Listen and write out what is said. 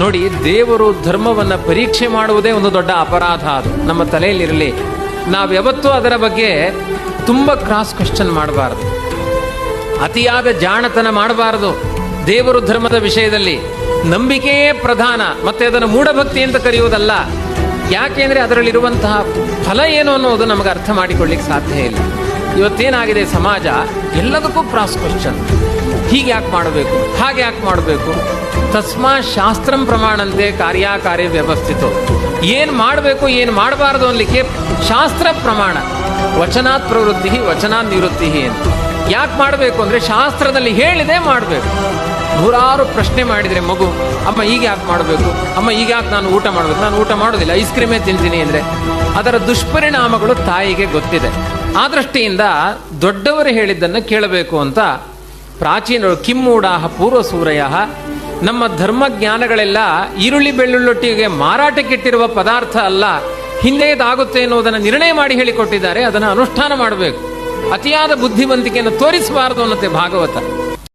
ನೋಡಿ, ದೇವರು ಧರ್ಮವನ್ನು ಪರೀಕ್ಷೆ ಮಾಡುವುದೇ ಒಂದು ದೊಡ್ಡ ಅಪರಾಧ ಅದು. ನಮ್ಮ ತಲೆಯಲ್ಲಿರಲಿ. ನಾವ್ಯಾವತ್ತೂ ಅದರ ಬಗ್ಗೆ ತುಂಬ ಕ್ರಾಸ್ ಕ್ವಶನ್ ಮಾಡಬಾರದು. ಅತಿಯಾದ ಜಾಣತನ ಮಾಡಬಾರದು. ದೇವರು ಧರ್ಮದ ವಿಷಯದಲ್ಲಿ ನಂಬಿಕೆಯೇ ಪ್ರಧಾನ. ಮತ್ತೆ ಅದನ್ನು ಮೂಢಭಕ್ತಿ ಅಂತ ಕರೆಯುವುದಲ್ಲ. ಯಾಕೆಂದ್ರೆ ಅದರಲ್ಲಿರುವಂತಹ ಫಲ ಏನು ಅನ್ನೋದು ನಮಗೆ ಅರ್ಥ ಮಾಡಿಕೊಳ್ಳಿಕ್ಕೆ ಸಾಧ್ಯ ಇಲ್ಲ. ಇವತ್ತೇನಾಗಿದೆ ಸಮಾಜ? ಎಲ್ಲದಕ್ಕೂ ಕ್ರಾಸ್ ಕ್ವಶನ್ ಹೀಗೆ ಯಾಕೆ ಮಾಡಬೇಕು? ಹಾಗೆ ಯಾಕೆ ಮಾಡಬೇಕು? ತಸ್ಮಾ ಶಾಸ್ತ್ರಂ ಪ್ರಮಾಣಂತೆ ಕಾರ್ಯಕಾರ್ಯ ವ್ಯವಸ್ಥಿತ. ಏನು ಮಾಡಬೇಕು, ಏನು ಮಾಡಬಾರದು ಅನ್ಲಿಕ್ಕೆ ಶಾಸ್ತ್ರ ಪ್ರಮಾಣ. ವಚನಾತ್ ಪ್ರವೃತ್ತಿ ವಚನಾತ್ ನಿವೃತ್ತಿ ಅಂತ ಯಾಕೆ ಮಾಡಬೇಕು ಅಂದರೆ ಶಾಸ್ತ್ರದಲ್ಲಿ ಹೇಳಿದೆ ಮಾಡಬೇಕು. ನೂರಾರು ಪ್ರಶ್ನೆ ಮಾಡಿದರೆ ಮಗು, ಅಮ್ಮ ಈಗ ಯಾಕೆ ಮಾಡಬೇಕು? ಅಮ್ಮ ಈಗ ಯಾಕೆ ನಾನು ಊಟ ಮಾಡಬೇಕು? ನಾನು ಊಟ ಮಾಡೋದಿಲ್ಲ, ಐಸ್ ಕ್ರೀಮೇ ತಿಂತೀನಿ ಅಂದರೆ. ಅದರ ದುಷ್ಪರಿಣಾಮಗಳು ತಾಯಿಗೆ ಗೊತ್ತಿದೆ. ಆ ದೃಷ್ಟಿಯಿಂದ ದೊಡ್ಡವರು ಹೇಳಿದ್ದನ್ನು ಕೇಳಬೇಕು ಅಂತ ಪ್ರಾಚೀನರು ಕಿಮ್ಮೂಡಾಹ ಪೂರ್ವ ಸೂರಯ ನಮ್ಮ ಧರ್ಮ ಜ್ಞಾನಗಳೆಲ್ಲ ಈರುಳ್ಳಿ ಬೆಳ್ಳುಳ್ಳೊಟ್ಟಿಗೆ ಮಾರಾಟಕ್ಕಿಟ್ಟಿರುವ ಪದಾರ್ಥ ಅಲ್ಲ ಹಿಂದೆಯದಾಗುತ್ತೆ ಎನ್ನುವುದನ್ನು ನಿರ್ಣಯ ಮಾಡಿ ಹೇಳಿಕೊಟ್ಟಿದ್ದಾರೆ, ಅದನ್ನು ಅನುಷ್ಠಾನ ಮಾಡಬೇಕು. ಅತಿಯಾದ ಬುದ್ಧಿವಂತಿಕೆಯನ್ನು ತೋರಿಸಬಾರದು ಅನ್ನತ್ತೆ ಭಾಗವತ.